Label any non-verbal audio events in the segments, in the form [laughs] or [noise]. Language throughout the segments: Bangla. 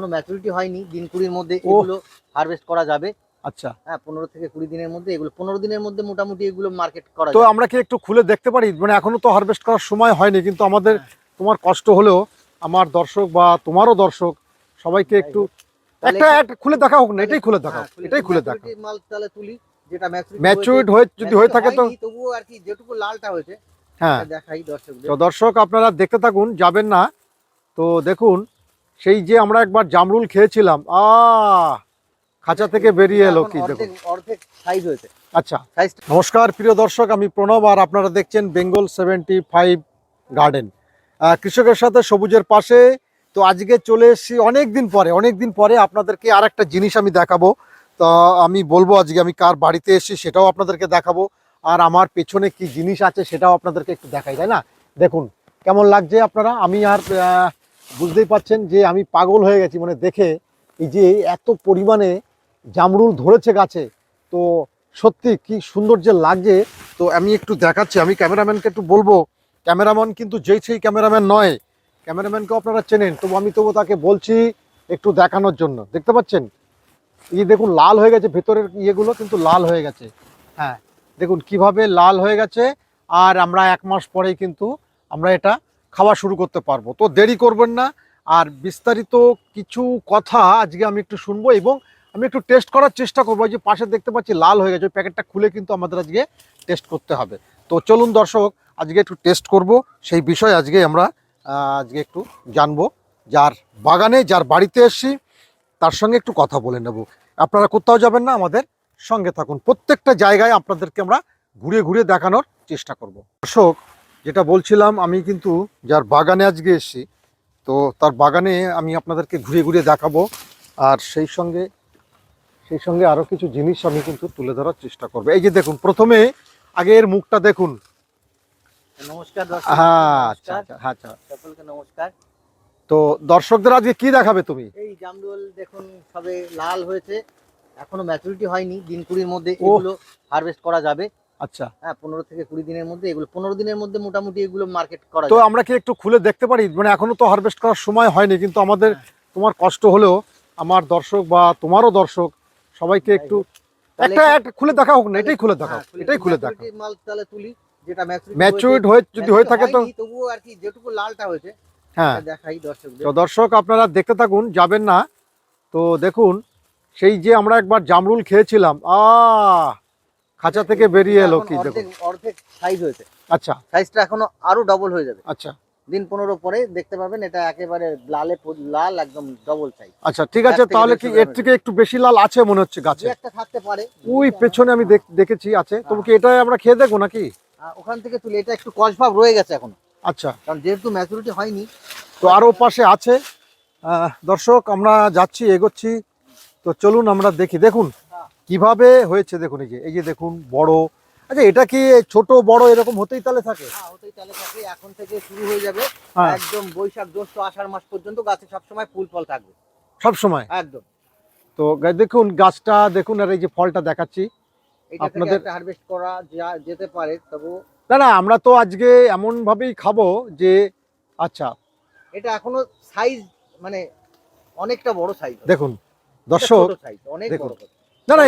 কোনো ম্যাচুরিটি হয়নি দিন কুড়ির মধ্যে এগুলো হারভেস্ট করা যাবে। আচ্ছা। হ্যাঁ পনেরো থেকে কুড়ি দিনের মধ্যে এগুলো পনেরো দিনের মধ্যে মোটামুটি এগুলো মার্কেট করা তো আমরা কি একটু খুলে দেখতে পারি? মানে এখনও তো হারভেস্ট করার সময় হয়নি কিন্তু আমাদের তোমার কষ্ট হলেও আমার দর্শক বা তোমারও দর্শক সবাইকে একটু একটা একটা খুলে দেখা হোক না এটাই খুলে দেখা হ্যাঁ, এটাই খুলে maturity মাল তাহলে তুলি যেটা ম্যাচুরিড হয়ে যদি হয়ে থাকে তো তবুও আর কি যেটুকু লালটা হয়েছে হ্যাঁ। দেখাই দর্শকদের। তো দর্শক আপনারা দেখতে থাকুন যাবেন না। তো দেখুন সেই যে আমরা একবার জামরুল খেয়েছিলাম আ খাঁচা থেকে বেরিয়ে এলো কি দেখুন। অর্ধেক অর্ধেক সাইজ হয়েছে। আচ্ছা নমস্কার প্রিয় দর্শক আমি প্রণব আর আপনারা দেখছেন বেঙ্গল সেভেন্টি ফাইভ গার্ডেন কৃষকের সাথে সবুজের পাশে তো আজকে চলে এসেছি অনেক দিন পরে অনেক দিন পরে আপনাদেরকে আর একটা জিনিস আমি দেখাবো। তো আমি বলব আজকে আমি কার বাড়িতে এসেছি সেটাও আপনাদেরকে দেখাবো আর আমার পেছনে কি জিনিস আছে সেটাও আপনাদেরকে একটু দেখাই তাই না? দেখুন কেমন লাগছে আপনারা? আমি আর আহ, বুঝতেই পাচ্ছেন যে আমি পাগল হয়ে গেছি মানে দেখে এই যে এত পরিমাণে জামরুল ধরেছে গাছে। তো সত্যি কি সুন্দর যে লাগছে। তো আমি একটু দেখাচ্ছি, আমি ক্যামেরাম্যানকে একটু বলব। ক্যামেরাম্যান কিন্তু যেই সেই ক্যামেরাম্যান নয়। ক্যামেরাম্যানকেও আপনারা চেনেন, তবু আমি তবু তাকে বলছি একটু দেখানোর জন্য। দেখতে পাচ্ছেন? এই দেখুন, লাল হয়ে গেছে, ভেতরের ইয়েগুলো কিন্তু লাল হয়ে গেছে। হ্যাঁ দেখুন কীভাবে লাল হয়ে গেছে। আর আমরা এক মাস পরেই কিন্তু আমরা এটা খাওয়া শুরু করতে পারব। তো দেরি করবেন না। আর বিস্তারিত কিছু কথা আজকে আমি একটু শুনব এবং আমি একটু টেস্ট করার চেষ্টা করব। যে পাশে দেখতে পাচ্ছি, লাল হয়ে গেছে। ওই প্যাকেটটা খুলে কিন্তু আমাদের আজকে টেস্ট করতে হবে। তো চলুন দর্শক, আজকে একটু টেস্ট করব। সেই বিষয় আজকে আমরা আজকে একটু জানব। যার বাগানে, যার বাড়িতে এসছি, তার সঙ্গে একটু কথা বলে নেব। আপনারা কোথাও যাবেন না, আমাদের সঙ্গে থাকুন। প্রত্যেকটা জায়গায় আপনাদেরকে আমরা ঘুরে ঘুরে দেখানোর চেষ্টা করব। দর্শক যেটা বলছিলাম আমি কিন্তু যার বাগানে আজকে এসেছি তো তার বাগানে আমি আপনাদেরকে ঘুরে ঘুরে দেখাবো। আর সেই সঙ্গে সেই সঙ্গে আরও কিছু জিনিস আমি কিন্তু তুলে ধরার চেষ্টা করব। এই যে দেখুন প্রথমে আগে এর মুখটা দেখুন। নমস্কার হ্যাঁ আচ্ছা আচ্ছা হ্যাঁ, আচ্ছা। সকলকে নমস্কার। তো দর্শকদের আজকে কি দেখাবে তুমি? এই জামরুল দেখুন সবে লাল হয়েছে এখনও ম্যাচুরিটি হয়নি দিন কুড়ির মধ্যে। এগুলো হারভেস্ট করা যাবে। আচ্ছা। হ্যাঁ পনেরো থেকে কুড়ি দিনের মধ্যে এগুলো পনেরো দিনের মধ্যে মোটামুটি এগুলো মার্কেট করা তো আমরা কি একটু খুলে দেখতে পারি? মানে এখনও তো হারভেস্ট করার সময় হয়নি কিন্তু আমাদের তোমার কষ্ট হলেও আমার দর্শক বা তোমারও দর্শক সবাইকে একটু একটা একটা খুলে দেখা হোক না এটাই খুলে দেখাও হ্যাঁ, এটাই খুলে maturity মাল তাহলে তুলি যেটা ম্যাচুরিড হয়ে যদি হয়ে থাকে তো তবুও আর কি যেটুকু লালটা হয়েছে হ্যাঁ। দেখাই দর্শকদের। তো দর্শক আপনারা দেখতে থাকুন যাবেন না। তো দেখুন সেই যে আমরা একবার জামরুল খেয়েছিলাম আ খাঁচা থেকে বেরিয়ে এলো কি দেখুন? অর্ধেক সাইজ হয়েছে। আচ্ছা। সাইজটা এখনও আরও ডবল হয়ে যাবে। আচ্ছা। দিন পনেরো পরে দেখতে পাবেন এটা একেবারে লালে লাল একদম ডবল সাইজ আচ্ছা ঠিক আছে তাহলে কি এর থেকে একটু বেশি লাল আছে মনে হচ্ছে গাছে? একটা থাকতে পারে। ওই পেছনে আমি দেখ- দেখেছি আছে। তবু কি এটা আমরা খেয়ে দেখব নাকি? ওখান থেকে তুলে এটা একটু কসভাব রয়ে গেছে এখন। আচ্ছা। কারণ যেহেতু ম্যাচুরিটি হয়নি। তো আরও পাশে আছে। দর্শক আমরা যাচ্ছি এগোচ্ছি। তো চলুন আমরা দেখি। দেখুন কীভাবে হয়েছে দেখুন এই যে এই যে দেখুন বড়। আচ্ছা এটা কি ছোট বড় এরকম হতেই তাহলে থাকে? হ্যাঁ হতেই তাহলে থাকে। এখন থেকে শুরু হয়ে যাবে। হ্যাঁ। একদম বৈশাখ জ্যৈষ্ঠ আষাঢ় মাস পর্যন্ত গাছে সবসময় ফুল ফল থাকবে। সবসময় একদম। তো দেখুন গাছটা দেখুন আর এই যে ফলটা দেখাচ্ছি। আপনাদের- হারভেস্ট করা যেতে পারে তবু না না আমরা তো আজকে এমন ভাবেই খাব যে আচ্ছা। এটা এখনও সাইজ মানে অনেকটা বড় সাইজ দেখুন দর্শক সাইজ অনেক বড় না না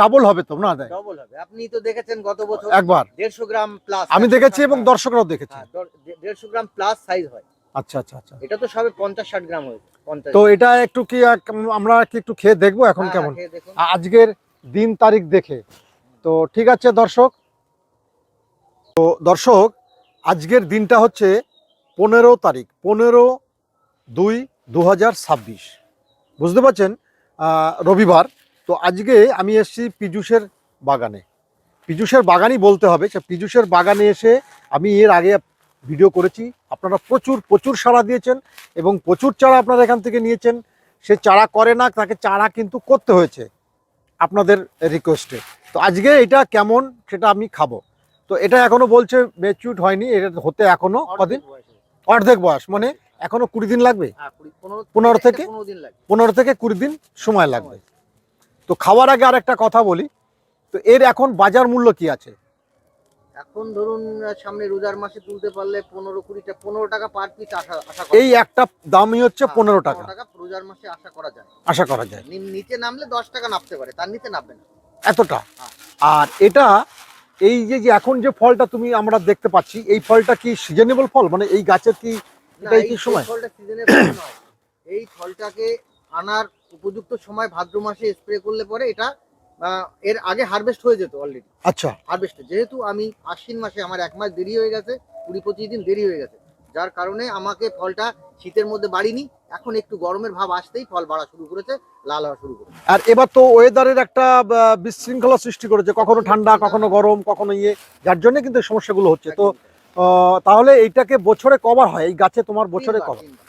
ডাবল হবে তো না ডবল হবে। আপনি তো দেখেছেন গত বছর একবার। দেড়শো গ্রাম প্লাস আমি দেখেছি এবং দর্শকরাও দেখেছি। দেড়শো গ্রাম প্লাস সাইজ হয়। আচ্ছা আচ্ছা আচ্ছা। এটা তো সবে পঞ্চাশ ষাট গ্রাম হয়েছে তো এটা একটু কি আমরা কি একটু খেয়ে দেখব এখন হ্যাঁ, কেমন? আজকের দিন তারিখ দেখে। তো ঠিক আছে দর্শক। তো দর্শক আজকের দিনটা হচ্ছে পনেরো তারিখ পনেরো দুই দু হাজার ছাব্বিশ। বুঝতে পারছেন? আহ, রবিবার। তো আজকে আমি এসেছি পীযুষের বাগানে। পীযুষের বাগানই বলতে হবে সে পীযুষের বাগানে এসে আমি এর আগে ভিডিও করেছি। আপনারা প্রচুর প্রচুর সাড়া দিয়েছেন এবং প্রচুর চারা আপনারা এখান থেকে নিয়েছেন। সে চারা করে না তাকে চারা কিন্তু করতে হয়েছে আপনাদের রিকোয়েস্টে তো আজকে এটা কেমন সেটা আমি খাব। তো এটা এখনও বলছে ম্যাচিউড হয়নি এটা হতে এখনও কদিন? অর্ধেক বয়স মানে এখনও কুড়ি দিন লাগবে? হ্যাঁ, পনেরো- থেকে? পনেরো থেকে কুড়ি দিন সময় লাগবে। তো খাওয়ার আগে আর একটা কথা বলি। তো এর এখন বাজার মূল্য কি আছে? এখন ধরুন সামনে রোজার মাসে তুলতে পারলে পনেরো কুড়িটা পনেরো টাকা পার পিস আশা আশা এই একটা দামই হচ্ছে হ্যাঁ, পনেরো টাকা। টাকা রোজার মাসে আশা করা যায়। আশা করা যায়। নিচে নামলে দশ টাকা নামতে পারে তার নিচে নামবে না। এতটা? হ্যাঁ। আর এটা এই যে যে এখন যে ফলটা তুমি আমরা দেখতে পাচ্ছি এই ফলটা কি সিজনেবল ফল? মানে এই গাছের কি সময়? ফলটা সিজনে নয়। এই ফলটাকে আনার উপযুক্ত সময় ভাদ্র মাসে স্প্রে করলে পরে এটা এর আগে হারভেস্ট হয়ে যেত অলরেডি আচ্ছা। হারভেস্ট যেহেতু আমি আশ্বিন মাসে আমার এক মাস দেরি হয়ে গেছে কুড়ি পঁচিশ দিন দেরি হয়ে গেছে যার কারণে আমাকে ফলটা শীতের মধ্যে বাড়িনি এখন একটু গরমের ভাব আসতেই ফল বাড়া শুরু করেছে লাল হওয়া শুরু করেছে। আর এবার তো ওয়েদারের একটা বিশৃঙ্খলা সৃষ্টি করেছে কখনো ঠান্ডা কখনো গরম কখনো ইয়ে যার জন্য কিন্তু সমস্যাগুলো হচ্ছে। তো তাহলে এইটাকে বছরে কবার হয়? এই গাছে তোমার বছরে কবার? তিনবার,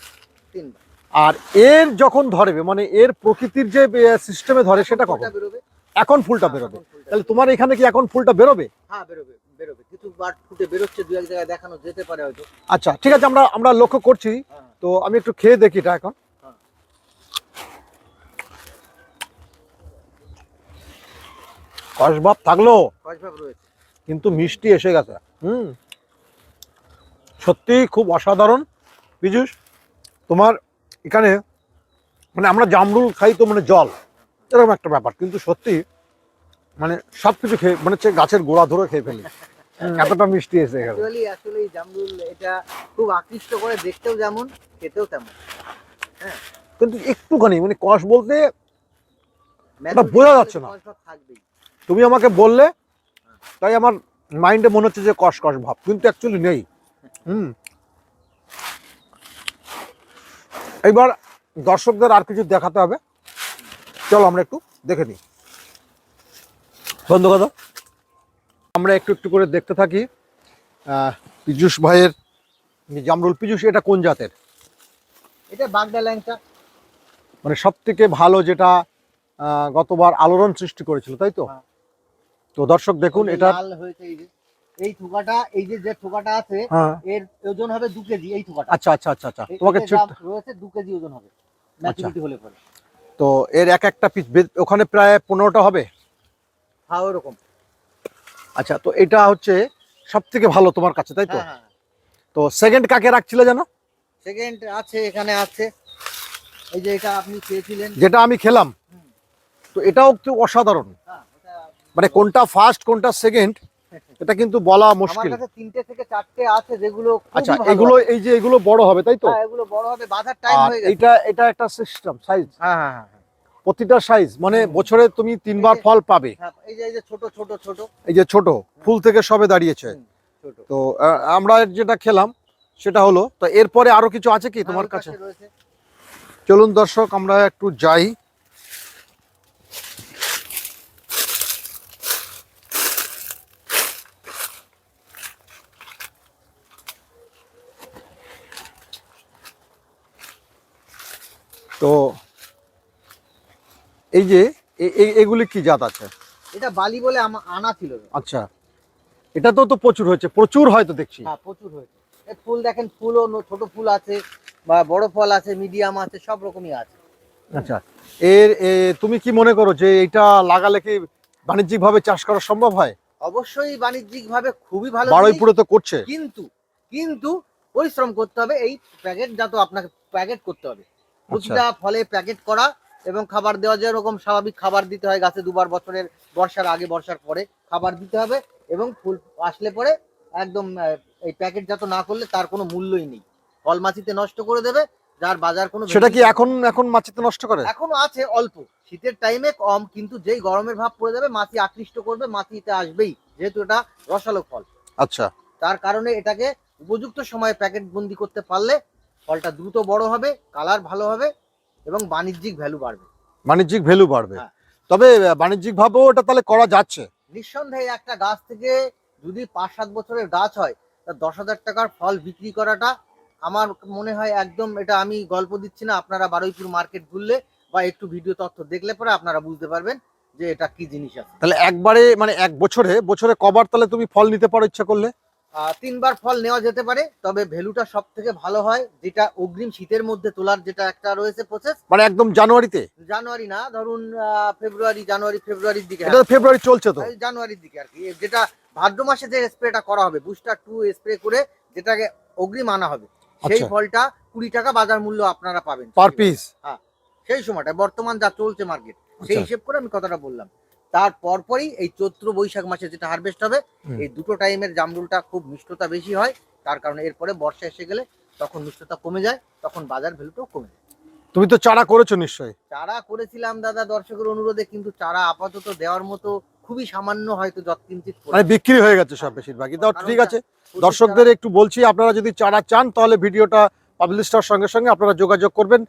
তিনবার। আর এর যখন ধরবে মানে এর প্রকৃতির যে সিস্টেমে ধরে সেটা কখন? এখন ফুলটা হ্যাঁ, বেরোবে। তাহলে তোমার এখানে কি এখন ফুলটা বেরোবে? হ্যাঁ বেরোবে বেরোবে। কিছু বার ফুটে বেরোচ্ছে দু এক জায়গায় দেখানো যেতে পারে হয়তো। আচ্ছা ঠিক আছে আমরা আমরা লক্ষ্য করছি। হ্যাঁ। তো আমি একটু খেয়ে দেখি এটা এখন। হ্যাঁ। কসভাব থাকল? কসভাব রয়েছে। কিন্তু মিষ্টি এসে গেছে। হুম। সত্যি খুব অসাধারণ। পীযুষ তোমার এখানে মানে আমরা জামরুল খাই তো মানে জল এরকম একটা ব্যাপার। কিন্তু সত্যি মানে সব কিছু খেয়ে মানে হচ্ছে গাছের গোড়া ধরে খেয়ে ফেলি। [laughs] এতটা মিষ্টি এসে অ্যাকচুয়ালি আসলে জামরুল এটা খুব আকৃষ্ট করে দেখতেও যেমন খেতেও তেমন। কিন্তু একটুখানি মানে কষ বলতে Maturity বোঝা যাচ্ছে না। তুমি আমাকে বললে তাই আমার মাইন্ডে মনে হচ্ছে যে কষ কষ ভাব। কিন্তু অ্যাকচুয়ালি নেই। হুম। এইবার দর্শকদের আর কিছু দেখাতে হবে। চলো আমরা একটু দেখে নিই। বন্ধ কথা আমরা একটু একটু করে দেখতে থাকি। পীযুষ ভাইয়ের জামরুল পীযুষ এটা কোন জাতের? এটা বাগদা ল্যাংচা। মানে সব থেকে ভালো যেটা গতবার আলোড়ন সৃষ্টি করেছিল তাই তো? হ্যাঁ। তো দর্শক দেখুন এটা লাল হয়েছে এই যে। এই থোকাটা এই যে যে থোকাটা আছে হ্যাঁ। এর ওজন হবে দু কেজি এই থোকাটা। আচ্ছা আচ্ছা আচ্ছা আচ্ছা। তোমাকে রয়েছে দু কেজি ওজন হবে। ম্যাচুরিটি হলে পরে। তো এর এক একটা পিস ওখানে প্রায় পনেরোটা হবে? হ্যাঁ ওরকম। আচ্ছা তো এটা হচ্ছে সব থেকে ভালো তোমার কাছে তাই তো? হ্যাঁ হ্যাঁ। তো সেকেন্ড কাকে রাখছিলে জানো? সেকেন্ড আছে এখানে আছে। এই যে এটা আপনি খেয়েছিলেন। যেটা আমি খেলাম। তো এটাও একটু অসাধারণ। মানে কোনটা ফার্স্ট কোনটা সেকেন্ড [laughs] এটা কিন্তু বলা আমার মুশকিল। কাছে তিনটে থেকে চারটে আছে যেগুলো আচ্ছা এগুলো এই যে এগুলো বড় হবে তাই তো? হ্যাঁ, এগুলো বড় হবে বাঁধার টাইম হয়ে গেছে। এটা এটা একটা সিস্টেম সাইজ হ্যাঁ হ্যাঁ হ্যাঁ প্রতিটা সাইজ মানে বছরে তুমি তিনবার ফল পাবে। হ্যাঁ এই যে এই যে ছোট ছোট ছোট। এই যে ছোট ফুল থেকে সবে দাঁড়িয়েছে। তো আমরা যেটা খেলাম সেটা হলো তো এরপরে আরও কিছু আছে কি হ্যাঁ, তোমার কাছে চলুন দর্শক আমরা একটু যাই। তো এই যে এগুলি কি জাত আছে? এটা বালি বলে আনা ছিল। আচ্ছা। এটা তো তো প্রচুর হয়েছে প্রচুর হয়তো দেখছি। হ্যাঁ প্রচুর হয়েছে। এই ফুল দেখেন ফুলও ছোট ফুল আছে বা বড় ফল আছে মিডিয়াম আছে সব রকমই আছে। আচ্ছা। এর তুমি কি মনে করো যে এটা লাগালে কি বাণিজ্যিক ভাবে চাষ করা সম্ভব হয়? অবশ্যই বাণিজ্যিক ভাবে খুবই ভালো। বারুইপুরে তো করছে। কিন্তু কিন্তু পরিশ্রম করতে হবে এই প্যাকেট যা তো আপনাকে প্যাকেট করতে হবে। প্রতিটা ফলে প্যাকেট করা এবং খাবার দেওয়া যায়। যেরকম স্বাভাবিক খাবার দিতে হয় গাছে দুবার বছরের বর্ষার আগে বর্ষার পরে খাবার দিতে হবে এবং ফুল আসলে পরে একদম এই প্যাকেট যত না করলে তার কোনো মূল্যই নেই। ফল মাছিতে নষ্ট করে দেবে যার বাজার কোনো সেটা কি এখন এখন মাছিতে নষ্ট করে? এখনও আছে অল্প। শীতের টাইমে কম কিন্তু যেই গরমের ভাব পড়ে যাবে মাছি আকৃষ্ট করবে মাছিতে আসবেই যেহেতু এটা রসালো ফল। আচ্ছা। তার কারণে এটাকে উপযুক্ত সময়ে প্যাকেট বন্দি করতে পারলে ফলটা দ্রুত বড় হবে কালার ভালো হবে এবং বাণিজ্যিক ভ্যালু বাড়বে। বাণিজ্যিক ভ্যালু বাড়বে। হ্যাঁ। তবে বাণিজ্যিক ভাবেও এটা তাহলে করা যাচ্ছে। নিঃসন্দেহে একটা গাছ থেকে যদি পাঁচ সাত বছরের গাছ হয় তা দশ হাজার টাকার ফল বিক্রি করাটা আমার মনে হয় একদম এটা আমি গল্প দিচ্ছি না আপনারা বারুইপুর মার্কেট ঘুরলে বা একটু ভিডিও তথ্য দেখলে পরে আপনারা বুঝতে পারবেন যে এটা কি জিনিস আছে। তাহলে একবারে মানে এক বছরে বছরে কবার তাহলে তুমি ফল নিতে পারো ইচ্ছা করলে? তিনবার ফল নেওয়া যেতে পারে তবে ভ্যালুটা সব থেকে ভালো হয় যেটা অগ্রিম শীতের মধ্যে তোলার যেটা একটা রয়েছে প্রসেস মানে একদম জানুয়ারিতে? জানুয়ারি না ধরুন ফেব্রুয়ারি জানুয়ারি ফেব্রুয়ারির দিকে এটা ফেব্রুয়ারি চলছে তো। এই জানুয়ারির দিকে আর কি। যেটা ভাদ্র মাসে যে স্প্রেটা করা হবে বুস্টার টু স্প্রে করে যেটাকে অগ্রিম আনা হবে সেই আচ্ছা। ফলটা কুড়ি টাকা বাজার মূল্য আপনারা পাবেন। পার পিস হ্যাঁ সেই সময়টা বর্তমান যা চলছে মার্কেট সেই আচ্ছা। হিসেব করে আমি কথাটা বললাম। তার পরপরই এই চৈত্র বৈশাখ মাসে যেটা হারভেস্ট হবে এই দুটো টাইমের জামরুলটা খুব মিষ্টতা বেশি হয়। তার কারণে এরপরে বর্ষা এসে গেলে তখন মিষ্টতা কমে যায় তখন বাজার ভ্যালুটাও কমে যায়। তুমি তো চারা করেছ নিশ্চয়ই। চারা করেছিলাম দাদা দর্শকের অনুরোধে কিন্তু চারা আপাতত দেওয়ার মতো খুবই সামান্য হয়তো যৎকিঞ্চিত। মানে বিক্রি হয়ে গেছে সব বেশিরভাগই। তাও ঠিক আছে। দর্শকদের একটু বলছি আপনারা যদি চারা চান তাহলে ভিডিওটা পাবলিশ হওয়ার সঙ্গে সঙ্গে আপনারা যোগাযোগ করবেন।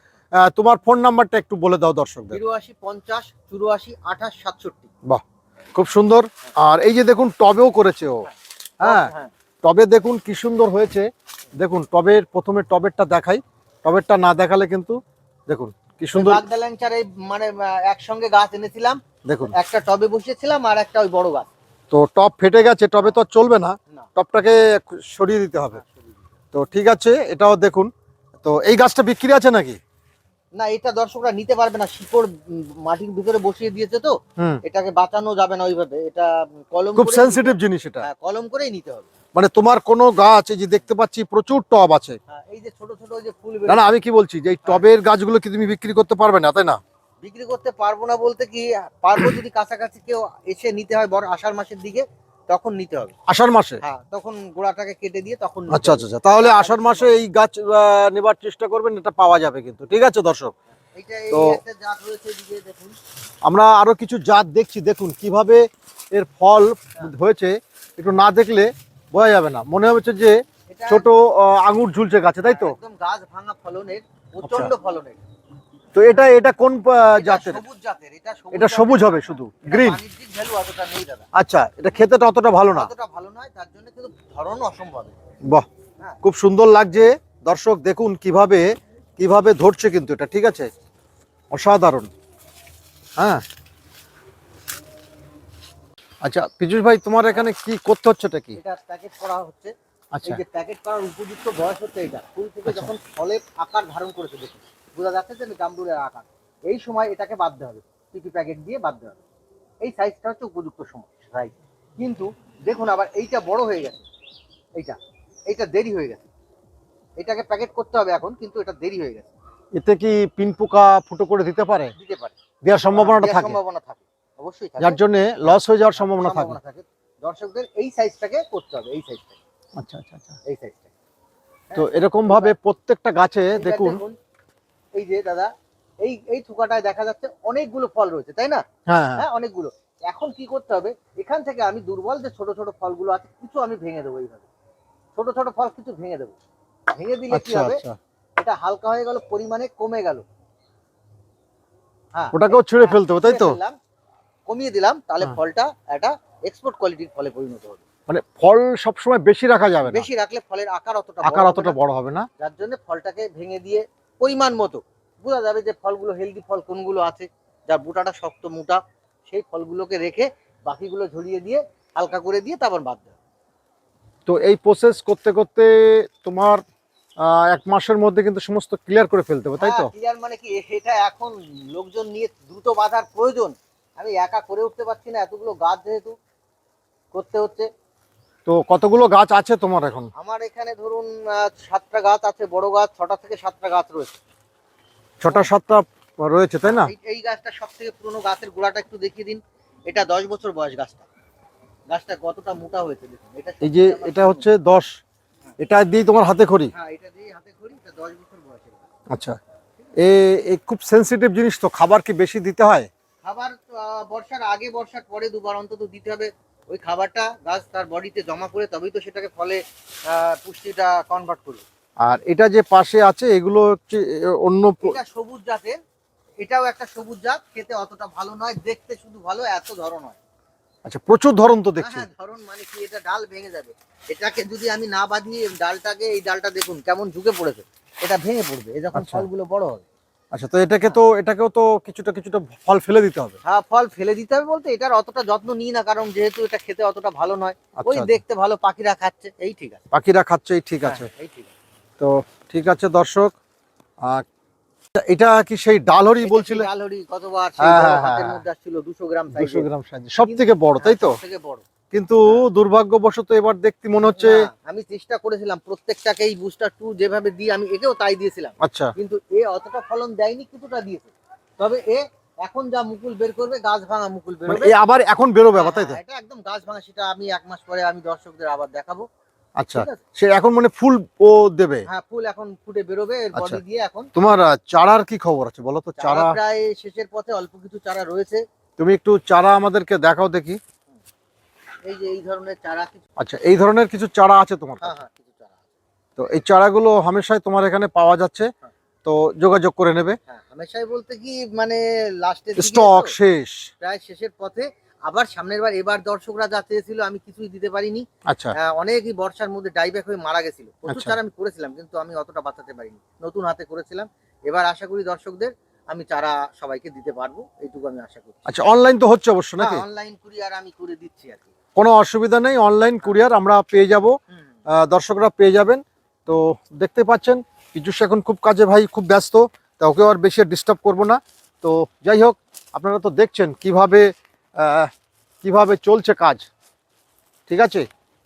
তোমার ফোন নাম্বারটা একটু বলে দাও দর্শকদের। বিরাশি পঞ্চাশ চুরাশি আঠাশ সাতষট্টি। বাহ খুব সুন্দর। আর এই যে দেখুন টবেও করেছে ও। হ্যাঁ হ্যাঁ টবে দেখুন কি সুন্দর হয়েছে। দেখুন টবের প্রথমে টবেরটা দেখাই। টবেরটা না দেখালে কিন্তু দেখুন কি সুন্দর। বাগদালাঞ্চারে মানে একসঙ্গে গাছ এনেছিলাম। দেখুন। একটা টবে বসিয়েছিলাম আর একটা ওই বড় গাছ। তো টব ফেটে গেছে টবে তো চলবে না। টবটাকে সরিয়ে দিতে হবে। তো ঠিক আছে এটাও দেখুন। তো এই গাছটা বিক্রি আছে নাকি? না এটা দর্শকরা নিতে পারবে না। শিকড় মাটির ভিতরে বসিয়ে দিয়েছে তো এটাকে বাঁচানো যাবে না ওইভাবে। এটা কলম খুব সেনসিটিভ জিনিস এটা। হ্যাঁ, কলম করেই নিতে হবে। মানে তোমার কোনো গাছ এই যে দেখতে পাচ্ছি প্রচুর টব আছে। হ্যাঁ, এই যে ছোট ছোট যে ফুল না না আমি কি বলছি যে এই টবের গাছগুলো কি তুমি বিক্রি করতে পারবে না তাই না? বিক্রি করতে পারব না বলতে কি পারব যদি কাছাকাছি কেউ এসে নিতে হয় বড় আষাঢ় মাসের দিকে তখন নিতে হবে। আষাঢ় মাসে? হ্যাঁ তখন গোড়াটাকে কেটে দিয়ে তখন আচ্ছা আচ্ছা আচ্ছা। তাহলে আষাঢ় মাসে এই গাছ নেবার চেষ্টা করবেন এটা পাওয়া যাবে কিন্তু। ঠিক আছে দর্শক? তো- আমরা আরও কিছু জাত দেখছি দেখুন কীভাবে এর ফল হয়েছে। একটু না দেখলে বোঝা যাবে না। মনে হচ্ছে যে ছোট আঙুর ঝুলছে গাছে তাই তো? একদম গাছ ভাঙা ফলনের প্রচণ্ড ফলনের। তো এটা এটা কোন জাতের? এটা সবুজ হবে শুধু গ্রিন। আচ্ছা এটা খেতে অতটা ভালো না? বাহ হ্যাঁ। খুব সুন্দর লাগছে। দর্শক দেখুন কীভাবে কীভাবে ধরছে কিন্তু এটা ঠিক আছে? অসাধারণ। হ্যাঁ। আচ্ছা পীযুষ ভাই তোমার এখানে কি করতে হচ্ছে এটা কি? এটা প্যাকেট করা হচ্ছে। আচ্ছা। এই যে প্যাকেট করার উপযুক্ত বয়স হচ্ছে এটা। ফুল থেকে আচ্ছা। যখন ফলে আকার ধারণ করেছে দেখুন। বোঝা যাচ্ছে যে জামরুলের আকার। এই সময় এটাকে বাঁধতে হবে। টিকি প্যাকেট দিয়ে বাঁধতে হবে। এই সাইজটা হচ্ছে উপযুক্ত সময়। সাইজ কিন্তু দেখুন আবার এইটা বড় হয়ে গেছে। এইটা। এইটা দেরি হয়ে গেছে। এটাকে প্যাকেট করতে হবে এখন কিন্তু এটা দেরি হয়ে গেছে। এতে কি পিন পোকা ফুটো করে দিতে পারে? দিতে পারে। দেওয়ার সম্ভাবনাটা থাকে। সম্ভাবনা থাকে। অবশ্যই থাকে। যার জন্য লস হয়ে যাওয়ার সম্ভাবনা থাকে। দর্শকদের এই সাইজটাকে করতে হবে এই সাইজটা আচ্ছা আচ্ছা আচ্ছা। এই সাইজটা তো এরকম ভাবে প্রত্যেকটা গাছে দেখুন এই যে দাদা এই এই থুকাটায় দেখা যাচ্ছে অনেকগুলো ফল রয়েছে তাই না? হ্যাঁ হ্যাঁ। হ্যাঁ অনেকগুলো। এখন কি করতে হবে? এখান থেকে আমি দুর্বল যে ছোট ছোট ফলগুলো আছে কিছু আমি ভেঙে দেবো এইভাবে। ছোট ছোট ফল কিছু ভেঙে দেবো। ভেঙে দিলে কি আচ্ছা হবে? আচ্ছা। এটা হালকা হয়ে গেল পরিমাণে কমে গেল। হ্যাঁ ওটাকেও ছিঁড়ে ফেলতে হবে তাই তো? কমিয়ে দিলাম তাহলে। ফলটা একটা এক্সপোর্ট কোয়ালিটির ফলে পরিণত হবে। মানে ফল সবসময় বেশি রাখা যাবে না? বেশি রাখলে ফলের আকার অতটা আকার অতটা বড় হবে না? যার জন্য ফলটাকে ভেঙে দিয়ে পরিমাণ মতো। বোঝা যাবে যে ফলগুলো হেলদি ফল কোনগুলো আছে যার বুটাটা শক্ত মোটা সেই ফলগুলোকে রেখে বাকিগুলো ঝরিয়ে দিয়ে হালকা করে দিয়ে তারপর বাদ দেওয়া। তো এই প্রসেস করতে করতে তোমার এক মাসের মধ্যে কিন্তু সমস্ত ক্লিয়ার করে ফেলতে হবে তাই তো? ক্লিয়ার মানে কি? এটা এখন লোকজন নিয়ে দ্রুত বাঁধার প্রয়োজন। আমি একা করে উঠতে পারছি না এতগুলো গাছ যেহেতু করতে হচ্ছে। তো কতগুলো গাছ আছে তোমার এখন? আমার এখানে ধরুন সাতটা গাছ আছে বড় গাছ ছটা থেকে সাতটা গাছ রয়েছে। ছটা সাতটা রয়েছে তাই না? এই- গাছটা সব থেকে পুরনো গাছের গোড়াটা একটু দেখিয়ে দিন। এটা দশ বছর বয়স গাছটা। গাছটা কতটা মোটা হয়েছে দেখুন। এটা এই যে এটা হচ্ছে দশ। এটা দিয়ে তোমার হাতে খড়ি? হ্যাঁ এটা দিয়ে হাতে করি এটা দশ বছর বয়সের আচ্ছা। এ এ খুব সেনসিটিভ জিনিস তো খাবার কি বেশি দিতে হয়? খাবার বর্ষার আগে বর্ষার পরে দুবার অন্তত দিতে হবে। ওই খাবারটা গাছ তার বডিতে জমা করে তবেই তো সেটাকে ফলে পুষ্টিটা কনভার্ট করবে আর এটা যে পাশে আছে এগুলো হচ্ছে অন্য এটা সবুজ জাতের এটাও একটা সবুজ জাত খেতে অতটা ভালো নয় দেখতে শুধু ভালো এত ধরন হয় আচ্ছা প্রচুর ধরন তো দেখছি। হ্যাঁ ধরন মানে কি এটা ডাল ভেঙে যাবে। এটাকে যদি আমি না বাঁধিয়ে ডালটাকে এই ডালটা দেখুন কেমন ঝুঁকে পড়েছে এটা ভেঙে পড়বে এ যখন আচ্ছা। ফলগুলো বড় হবে। আচ্ছা তো এটাকে তো এটাকেও তো কিছুটা কিছুটা ফল ফেলে দিতে হবে। হ্যাঁ ফল ফেলে দিতে হবে বলতে এটার অতটা যত্ন নিই না কারণ যেহেতু এটা খেতে অতটা ভালো নয়। ওই আচ্ছা। দেখতে ভালো পাখিরা খাচ্ছে এই ঠিক আছে। পাখিরা খাচ্ছে এই ঠিক আছে। হ্যাঁ, আছে। তো ঠিক আছে দর্শক এটা কি সেই ডালহরি বলছিলে? ডালহরি কতবার সেই হ্যাঁ, হ্যাঁ, হাতের। মধ্যে আসছিল দুশো গ্রাম দুশো সাইজের। গ্রাম সাইজ সব থেকে বড় তাই তো? সব থেকে বড়। কিন্তু দুর্ভাগ্যবশত এবার দেখতে মনে হচ্ছে আমি চেষ্টা করেছিলাম প্রত্যেকটাকেই বুস্টার টু যেভাবে দিই আমি একেও তাই দিয়েছিলাম। আচ্ছা। কিন্তু এ অতটা ফলন দেয়নি কিছুটা দিয়েছে। তবে এ এখন যা মুকুল বের করবে গাছ ভাঙা মুকুল মানে বেরোবে এ আবার এখন বেরোবে আবার তাই তো? হ্যাঁ, এটা একদম গাছ ভাঙা সেটা আমি এক মাস পরে আমি দর্শকদের আবার দেখাবো। আচ্ছা সে এখন মানে ফুল ও দেবে? হ্যাঁ ফুল এখন ফুটে বেরোবে এর আচ্ছা। বডি দিয়ে এখন তোমার চারার কি খবর আছে বলো তো? চারা প্রায় শেষের পথে অল্প কিছু চারা রয়েছে। তুমি একটু চারা আমাদেরকে দেখাও দেখি। এই যে এই ধরনের চারা কিছু আচ্ছা এই ধরনের কিছু চারা আছে তোমার হ্যাঁ হ্যাঁ কিছু চারা। তো এই চারাগুলো হামেশাই তোমার এখানে পাওয়া যাচ্ছে? হ্যাঁ। তো যোগাযোগ করে নেবে? হ্যাঁ হামেশাই বলতে কি মানে লাস্টের স্টক শেষ। প্রায় শেষের পথে। আবার সামনের বার এবার দর্শকরা যা চেয়েছিল আমি কিছুই দিতে পারিনি। আচ্ছা। আহ, অনেকই বর্ষার মধ্যে ডাইব্যাক হয়ে মারা গেছিল। প্রচুর আচ্ছা। চারা আমি করেছিলাম কিন্তু আমি অতটা বাঁচাতে পারিনি। নতুন হাতে করেছিলাম। এবার আশা করি দর্শকদের আমি চারা সবাইকে দিতে পারব এইটুকু আমি আশা করি আচ্ছা অনলাইন তো হচ্ছে অবশ্য নাকি? অনলাইন কুরিয়ার আমি করে দিচ্ছি আর কি। কোনো অসুবিধা নেই অনলাইন কুরিয়ার আমরা পেয়ে যাব। দর্শকরা পেয়ে যাবেন। তো দেখতে পাচ্ছেন পীযুষ এখন খুব কাজে ভাই খুব ব্যস্ত তা ওকে আর বেশি ডিস্টার্ব করব না। তো যাই হোক আপনারা তো দেখছেন কীভাবে কীভাবে চলছে কাজ। ঠিক আছে?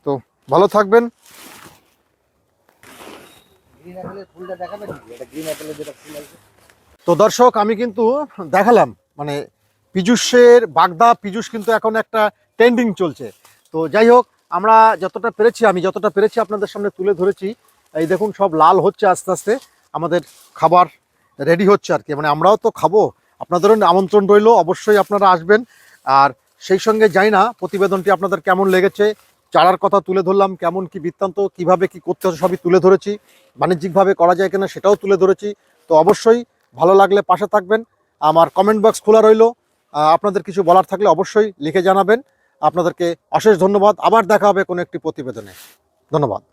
তো ভালো থাকবেন। তো দর্শক আমি কিন্তু দেখালাম মানে পীযুষের বাগদা পীযুষ কিন্তু এখন একটা ট্রেন্ডিং চলছে। তো যাই হোক, আমরা যতটা পেরেছি, আমি যতটা পেরেছি আপনাদের সামনে তুলে ধরেছি, এই দেখুন সব লাল হচ্ছে আস্তে আস্তে, আমাদের খাবার রেডি হচ্ছে আর কি। মানে আমরাও তো খাব, আপনাদেরও আমন্ত্রণ রইল, অবশ্যই আপনারা আসবেন। আর সেই সঙ্গে যাই না, প্রতিবেদনটি আপনাদের কেমন লেগেছে, চারার কথা তুলে ধরলাম, কেমন কি বৃত্তান্ত, কীভাবে কি করতে হয় সবই তুলে ধরেছি, বাণিজ্যিকভাবে করা যায় কিনা সেটাও তুলে ধরেছি। তো অবশ্যই ভালো লাগলে পাশে থাকবেন, আমার কমেন্ট বক্স খোলা রইল আপনাদের কিছু বলার থাকলে অবশ্যই লিখে জানাবেন। আপনাদেরকে অশেষ ধন্যবাদ। আবার দেখা হবে কোনো একটি প্রতিবেদনে। ধন্যবাদ।